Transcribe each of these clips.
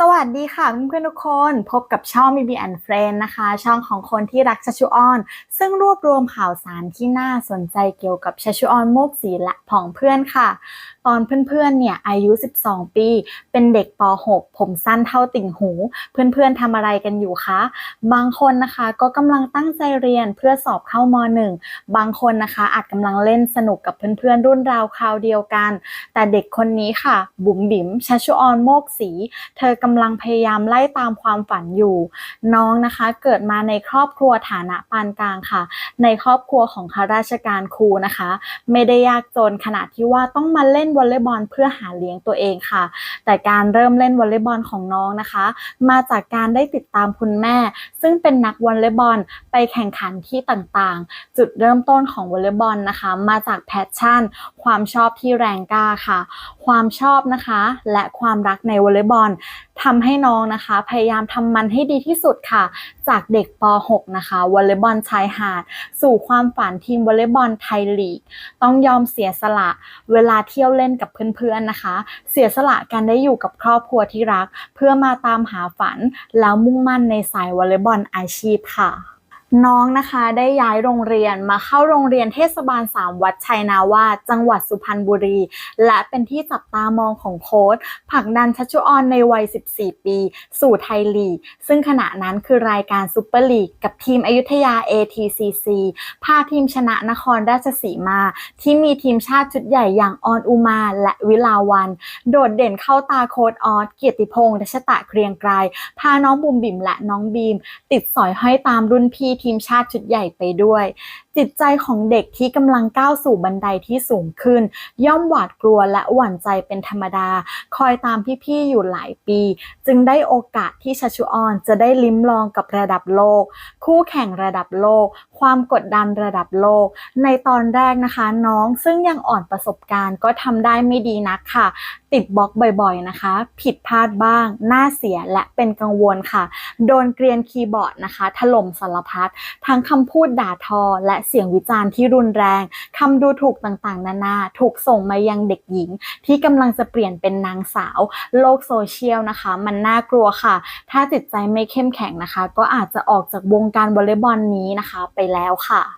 สวัสดีค่ะเพื่อนๆทุกคนพบกับช่อง b ี and Friend นะคะ ช่องของคนที่รักชัชชุออน ซึ่งรวบรวมข่าวสารที่น่าสนใจเกี่ยวกับชัชชุออนมุกสีและผองเพื่อนค่ะ ตอนเพื่อนๆ เนี่ยอายุ 12 ปี เป็นเด็กป .6 ผมสั้นเท่าติ่งหู เพื่อนๆทำอะไรกันอยู่คะ บางคนนะคะก็กำลังตั้งใจเรียนเพื่อสอบเข้าม .1 บางคนนะคะอาจกำลังเล่นสนุกกับเพื่อนๆ รุ่นราวคราวเดียวกัน แต่เด็กคนนี้ค่ะ บุ๋มบิ๋มชัชชุออนโมกสี เธอกำลังพยายามไล่ตามความฝันอยู่ น้องนะคะเกิดมาในครอบครัวฐานะปานกลางค่ะ ในครอบครัวของข้าราชการครูนะคะ ไม่ได้ยากจนขนาดที่ว่าต้องมาเล่นวอลเลย์บอลเพื่อหาเลี้ยงตัวเองค่ะ แต่การเริ่มเล่นวอลเลย์บอลของน้องนะคะ มาจากการได้ติดตามคุณแม่ ซึ่งเป็นนักวอลเลย์บอลไปแข่งขันที่ต่างๆ จุดเริ่มต้นของวอลเลย์บอลนะคะ มาจากแพชชั่น ความชอบที่แรงกล้าค่ะ ความชอบนะคะ และความรักในวอลเลย์บอล ทำให้น้องนะคะ พยายามทำมันให้ดีที่สุดค่ะ จากเด็กป .6 นะคะวอลเลย์บอลชายหาด สู่ความฝันทีมวอลเลย์บอลไทยลีก ต้องยอมเสียสละเวลาเที่ยวเล่นกับเพื่อนๆนะคะ เสียสละการได้อยู่กับครอบครัวที่รัก เพื่อมาตามหาฝันแล้วมุ่งมั่นในสายวอลเลย์บอลอาชีพค่ะ น้องนะคะได้ย้ายโรงเรียนมาเข้าโรงเรียนเทศบาล 3 วัดชัยนาวาจังหวัดสุพรรณบุรี และเป็นที่จับตามองของโค้ชผักดันชัชชุออนในวัย 14 ปี สู่ไทยลีก ซึ่งขณะนั้นคือรายการซูเปอร์ลีก กับทีมอยุธยา ATCC พาทีมชนะนครราชสีมา ที่มีทีมชาติชุดใหญ่อย่างออนอุมาและวิลาวัน โดดเด่นเข้าตาโค้ดออสเกียรติพงษ์รัชตะเกรียงไกรพาน้องบุมบิมและน้องบีม ติดสอยห้อยตามรุ่นพี่ทีมชาติชุดใหญ่ไปด้วย จิตใจของเด็กที่กำลังก้าวสู่บันไดที่สูงขึ้น ย่อมหวาดกลัวและหวั่นใจเป็นธรรมดา คอยตามพี่ๆอยู่หลายปี จึงได้โอกาสที่ชัชชุออนจะได้ลิ้มลองกับระดับโลก คู่แข่งระดับโลก ความกดดันระดับโลก ในตอนแรกนะคะน้องซึ่งยังอ่อนประสบการณ์ก็ทำได้ไม่ดีนักค่ะ ติดบล็อกบ่อยๆนะคะ ผิดพลาดบ้าง น่าเสียและเป็นกังวลค่ะ โดนเกรียนคีย์บอร์ดนะคะ ถล่มสารพัดทั้งคำพูดด่าทอและเสียงวิจารณ์ที่รุนแรงคำดูถูกต่างๆ นานาถูกส่งมายังเด็กหญิง ที่กำลังจะเปลี่ยนเป็นนางสาว โลกโซเชียลนะคะ มันน่ากลัวค่ะ ถ้าจิตใจไม่เข้มแข็งนะคะ ก็อาจจะออกจากวงการวอลเลย์บอลนี้นะคะไปแล้วค่ะ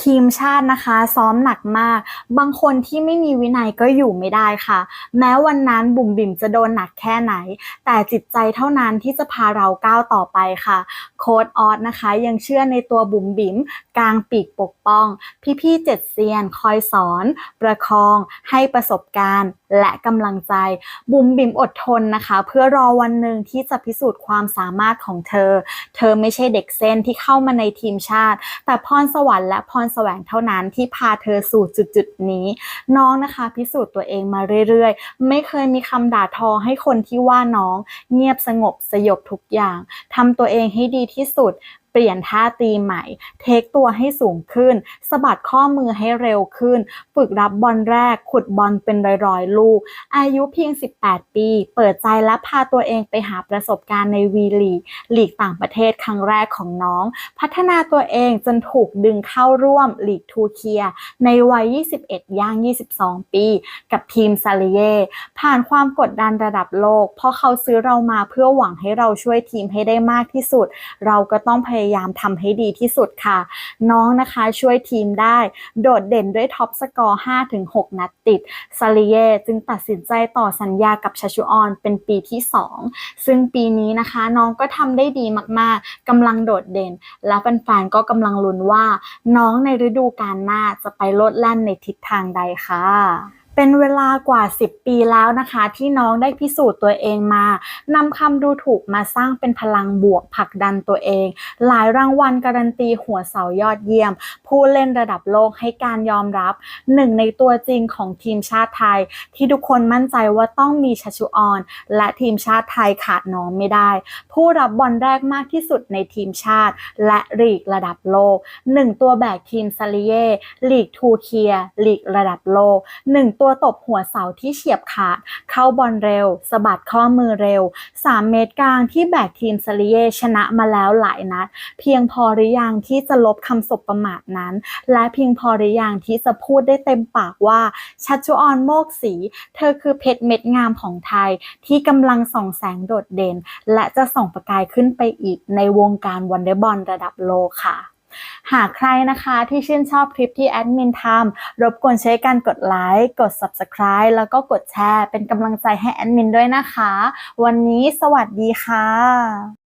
ทีมชาตินะคะ ซ้อมหนักมาก บางคนที่ไม่มีวินัยก็อยู่ไม่ได้ค่ะ แม้วันนั้นบุ๋มบิ๋มจะโดนหนักแค่ไหน แต่จิตใจเท่านั้นที่จะพาเราก้าวต่อไปค่ะ โค้ดออสนะคะ ยังเชื่อในตัวบุ๋มบิ๋มกลางปีกปกป้อง พี่ๆเจ็ดเซียน คอยสอน ประคอง ให้ประสบการณ์ และกำลังใจ บุ๋มบิ๋มอดทนนะคะ เพื่อรอวันหนึ่งที่จะพิสูจน์ความสามารถของเธอ เธอไม่ใช่เด็กเส้นที่เข้ามาในทีมชาติ แต่พรสวรรค์และพรแสวงเท่านั้นที่พาเธอสู่จุดๆนี้ น้องนะคะ พิสูจน์ตัวเองมาเรื่อยๆ ไม่เคยมีคำด่าทอให้คนที่ว่าน้อง เงียบสงบสยบทุกอย่างทำตัวเองให้ดีที่สุด เปลี่ยนท่าตีใหม่ เทคตัวให้สูงขึ้นสะบัดข้อมือให้เร็วขึ้น ฝึกรับบอลแรก ขุดบอลเป็นร้อยๆลูก อายุเพียง 18 ปี เปิดใจและพาตัวเองไปหาประสบการณ์ในวีลีกลีกต่างประเทศครั้งแรกของน้อง พัฒนาตัวเองจนถูกดึงเข้าร่วมลีกทูเคีย ในวัย 21 ย่าง 22 ปี กับทีมซาเลเย่ผ่านความกดดันระดับโลก เพราะเขาซื้อเรามาเพื่อหวังให้เราช่วยทีมให้ได้มากที่สุด เราก็ต้องพยายามทำให้ดีที่สุดค่ะ น้องนะคะช่วยทีมได้ โดดเด่นด้วยท็อปสกอร์ 5-6 นัดติดซาลิเยจึงตัดสินใจต่อสัญญากับชาชูออนเป็นปีที่ 2 ซึ่งปีนี้นะคะน้องก็ทำได้ดีมากๆกำลังโดดเด่น และแฟนๆก็กำลังลุ้นว่าน้องในฤดูกาลหน้าจะไปโลดแล่นในทิศทางใดค่ะเป็นเวลากว่า 10 ปีแล้วนะคะ ที่น้องได้พิสูจน์ตัวเองมานำคำดูถูกมาสร้างเป็นพลังบวกผลักดันตัวเอง หลายรางวัลการันตีหัวเสายอดเยี่ยม ผู้เล่นระดับโลกให้การยอมรับหนึ่งในตัวจริงของทีมชาติไทย ที่ทุกคนมั่นใจว่าต้องมีชัชชุออน และทีมชาติไทยขาดน้องไม่ได้ ผู้รับบอลแรกมากที่สุดในทีมชาติ และลีกระดับโลกหนึ่งตัวแบกทีมซาลิเย่ลีกทูเคียลีกระดับโลกหนึ่งตัวตบหัวเสาที่เฉียบขาด เข้าบอลเร็วสะบัดข้อมือเร็ว 3 เมตรกลางที่แบกทีมซาริเย่ชนะมาแล้วหลายนัดเพียงพอหรือยังที่จะลบคำสบประมาทนั้น และเพียงพอหรือยังที่จะพูดได้เต็มปากว่าชัชชุออนโมกศีเธอคือเพชรเม็ดงามของไทย ที่กำลังส่องแสงโดดเด่น และจะส่องประกายขึ้นไปอีกในวงการวอลเลย์บอลระดับโลกค่ะหากใครนะคะที่ชื่นชอบคลิปที่แอดมินทำรบกวนใช้การกดไลค์กด Subscribe แล้วก็กดแชร์เป็นกำลังใจให้แอดมินด้วยนะคะ วันนี้สวัสดีค่ะ